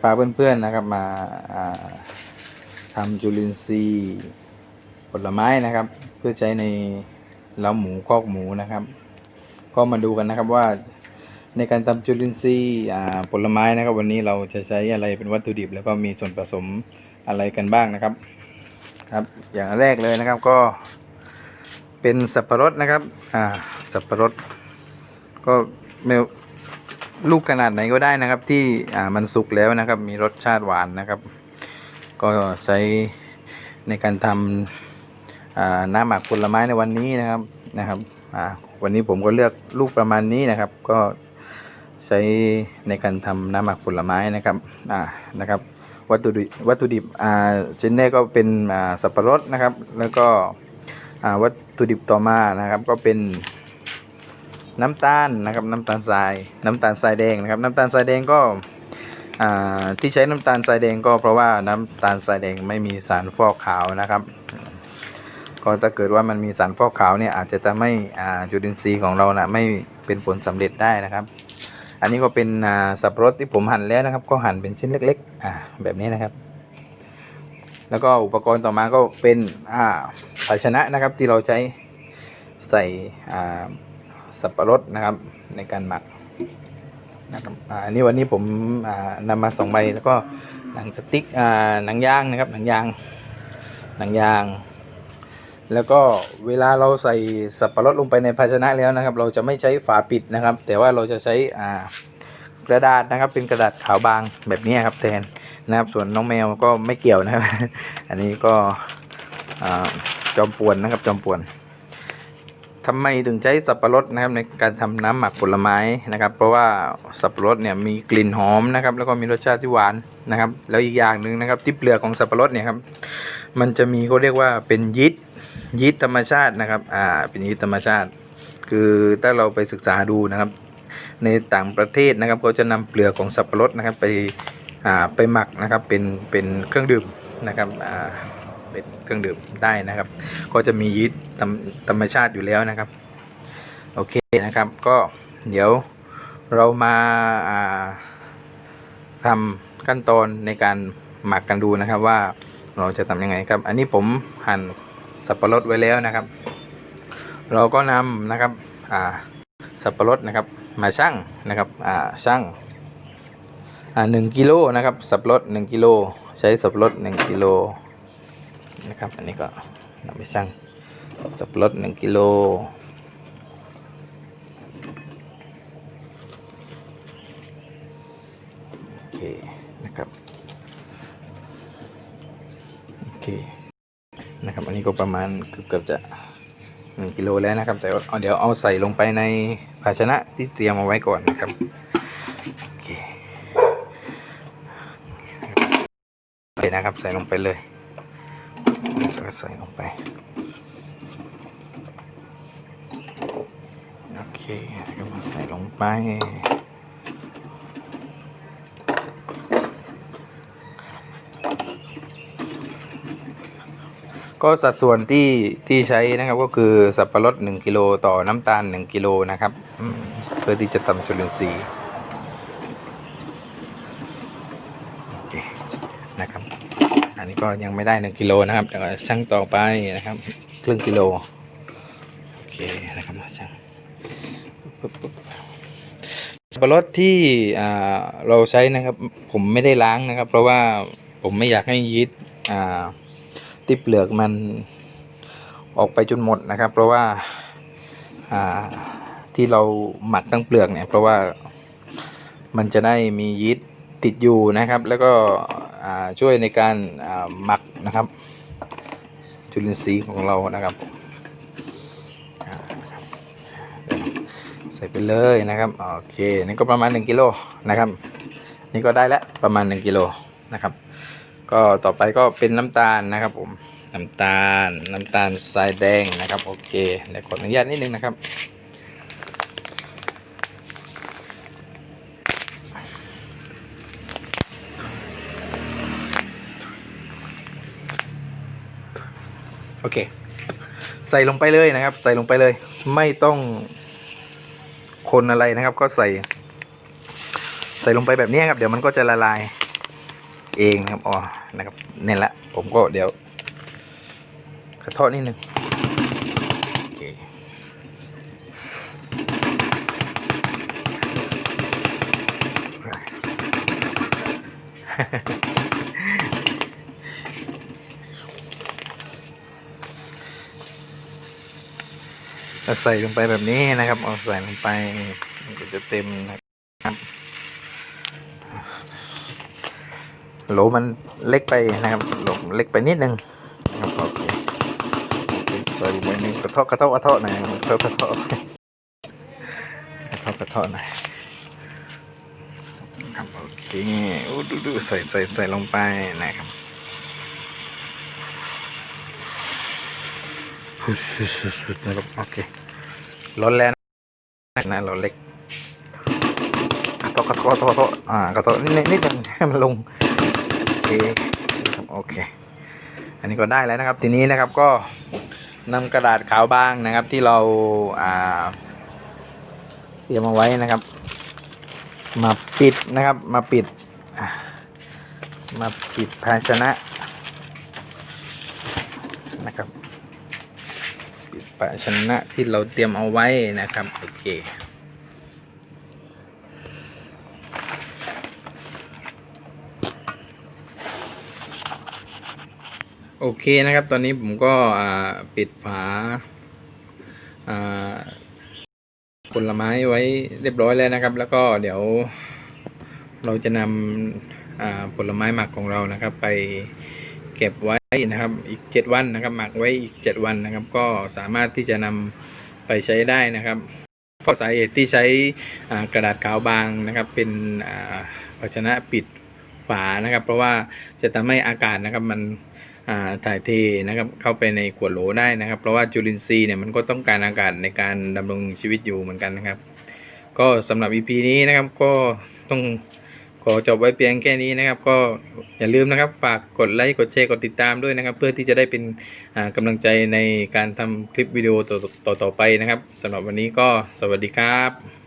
พาเพื่อนๆนะครับมาทำจุลินทรีย์ผลไม้นะครับ เพื่อใช้ในเล้าหมูคอกหมูนะครับ ก็มาดูกันนะครับว่าในการทำจุลินทรีย์ผลไม้นะครับ วันนี้เราจะใช้อะไรเป็นวัตถุดิบ แล้วก็มีส่วนผสมอะไรกันบ้างนะครับครับ อย่างแรกเลยนะครับก็เป็นสับปะรดนะครับ อ่า สับปะรด ก็ไม่ ลูกขนาดไหนก็ได้นะครับ ที่อ่ามันสุกแล้วนะครับ มีรสชาติหวานนะครับ ก็ใช้ในการทำอ่าน้ำหมักผลไม้ในวันนี้นะครับนะครับอ่าวันนี้ผมก็เลือกลูกประมาณนี้นะครับ ก็ใช้ในการทำน้ำหมักผลไม้นะครับอ่านะครับ วัตถุดิบวัตถุดิบอ่าชิ้นแรกก็เป็นอ่าสับปะรดนะครับ แล้วก็อ่าวัตถุดิบต่อมานะครับ ก็เป็น น้ำตาลนะครับน้ำตาลทราย น้ำตาลทรายแดงนะครับน้ำตาลทรายแดงก็ที่ใช้น้ำตาลทรายแดงก็เพราะว่าน้ำตาลทรายแดงไม่มีสารฟอกขาวนะครับก็ถ้าเกิดว่ามันมีสารฟอกขาวเนี่ยอาจจะทำให้อ่จุลินทรีย์ของเรานะไม่เป็นผลสำเร็จได้นะครับ อันนี้ก็เป็นสับปะรดที่ผมหั่นแล้วนะครับ ก็หั่นเป็นชิ้นเล็กๆแบบนี้นะครับ แล้วก็อุปกรณ์ต่อมาก็เป็นภาชนะนะครับที่เราใช้ใส่ สับปะรดนะครับในการหมักนะครับอันนี้วันนี้ผมอ่านำมาสองใบแล้วก็หนังสติ๊กอ่าหนังยางนะครับหนังยางหนังยาง แล้วก็เวลาเราใส่สับปะรดลงไปในภาชนะแล้วนะครับ เราจะไม่ใช้ฝาปิดนะครับ แต่ว่าเราจะใช้กระดาษนะครับเป็นกระดาษขาวบางแบบนี้ครับแทนนะครับส่วนน้องแมวก็ไม่เกี่ยวนะครับ อันนี้ก็อจอมป่วนนะครับจอมป่วน ทำไมถึงใช้สับปะรดนะครับในการทำน้ำหมักผลไม้นะครับ เพราะว่าสับปะรดเนี่ยมีกลิ่นหอมนะครับ แล้วก็มีรสชาติที่หวานนะครับ แล้วอีกอย่างหนึ่งนะครับ ที่เปลือกของสับปะรดเนี่ยครับมันจะมีเขาเรียกว่าเป็นยีสต์ยีสต์ธรรมชาตินะครับอ่าเป็นยีสต์ธรรมชาติ คือถ้าเราไปศึกษาดูนะครับ ในต่างประเทศนะครับเขาจะนำเปลือกของสับปะรดนะครับไปอ่าไปหมักนะครับเป็นเป็นเครื่องดื่มนะครับอ่า เป็นเครื่องดื่มได้นะครับ ก็จะมียีสต์ธรรมชาติอยู่แล้วนะครับ โอเคนะครับ ก็เดี๋ยวเรามาาทำขั้นตอนในการหมักกันดูนะครับว่าเราจะทำยังไงครับ อันนี้ผมหั่นสับปะรดไว้แล้วนะครับ เราก็นำนะครับสับปะรดนะครับ มาชั่งนะครับชั่งหนึ่งกิโลนะครับ สับปะรดหนึ่งกิโลใช้สับปะรดหนึ่งกิโล นะครับ อันนี้ก็นำไปชั่งสับปะรดหนึ่งกิโลโอเคนะครับโอเคนะครับ อันนี้ก็ประมาณเกือบเกือบจะหนึ่งกิโลแล้วนะครับ แต่เอาเดี๋ยวเอาใส่ลงไปในภาชนะที่เตรียมเอาไว้ก่อนนะครับโอเคเลยนะครับ ใส่ลงไปเลย ใส่ลงไป โอเคก็มาใส่ลงไป ก็สัดส่วนที่ที่ใช้นะครับก็คือสับปะรด1กิโลต่อน้ำตาล 1กิโลนะครับ เพื่อที่จะทำจุลินทรีย์โอเคนะครับ อันนี้ ก็ยังไม่ได้1กิโลนะครับเดี๋ยวชั่งต่อไปนะครับ ครึ่งกิโลโอเคนะครับมาชั่งสับปะรดที่อ่าเราใช้นะครับ ผมไม่ได้ล้างนะครับ เพราะว่าผมไม่อยากให้ยีสต์อ่าที่เปลือกมันออกไปจนหมดนะครับ เพราะว่าอ่าที่เราหมักทั้งเปลือกเนี่ย เพราะว่ามันจะได้มียีสต์ติดอยู่นะครับ แล้วก็ ช่วยในการหมักนะครับ จุลินทรีย์ของเรานะครับ ใส่ไปเลยนะครับโอเคนี่ก็ประมาณ 1กิโลนะครับ นี่ก็ได้แล้วประมาณ 1กิโลนะครับ ก็ต่อไปก็เป็นน้ำตาลนะครับผมน้ำตาลน้ำตาลทรายแดงนะครับโอเคเดี๋ยวขออนุญาตนิดนึงนะครับ โอเค ใส่ลงไปเลยนะครับ ใส่ลงไปเลย ไม่ต้องคนอะไรนะครับ ก็ใส่ ใส่ลงไปแบบนี้ครับ เดี๋ยวมันก็จะละลาย เองนะครับอ๋อนะครับเนี่ยแหละ ผมก็เดี๋ยวขอโทษนิดนึงโอเคเรา ใส่ลงไปแบบนี้นะครับ เอาใส่ลงไปมันก็จะเต็มนะครับโหลมันเล็กไปนะครับโหลเล็กไปนิดนึงนะครับโอเคใส่ลงไปนี่กระเทาะกระเทาะกระเทาะหน่อยกระเทาะกระเทาะกระเทาะกระเทาะหน่อยครับโอเคโอ้ดูดูใส่ใส่ใส่ลงไปนะครับ นะครับโอเคร้อนแรงนะเราเล็กกระโตกระโตกระโตกระโตอ่ากระโตนิดนิดนิดนึงให้มันลงโอเคครับโอเค อันนี้ก็ได้แล้วนะครับ ทีนี้นะครับก็นำกระดาษขาวบางนะครับที่เราอ่าเตรียมเอาไว้นะครับ มาปิดนะครับ มาปิดมาปิดภาชนะนะครับ ภาชนะที่เราเตรียมเอาไว้นะครับ โอเค โอเคนะครับ ตอนนี้ผมก็ปิดฝาผลไม้ไว้เรียบร้อยแล้วนะครับ แล้วก็เดี๋ยวเราจะนำผลไม้หมักของเรานะครับ ไป เก็บไว้นะครับอีก 7 วันนะครับ หมักไว้อีก 7 วันนะครับ ก็สามารถที่จะนำไปใช้ได้นะครับเพราะสาเหตุที่ใช้กระดาษขาวบางนะครับ เป็นอ่าภาชนะปิดฝานะครับ เพราะว่าจะทำให้อากาศนะครับมันถ่ายเทนะครับเข้าไปในขวดโหลได้นะครับ เพราะว่าจุลินทรีย์เนี่ยมันก็ต้องการอากาศในการดำรงชีวิตอยู่เหมือนกันนะครับ ก็สำหรับ EP นี้นะครับก็ต้อง ขอจบไว้เพียงแค่นี้นะครับ ก็อย่าลืมนะครับฝากกดไลค์กดแชร์กดติดตามด้วยนะครับ เพื่อที่จะได้เป็นอ่ากำลังใจในการทำคลิปวิดีโอต่อต่อต่อไปนะครับสำหรับวันนี้ก็สวัสดีครับ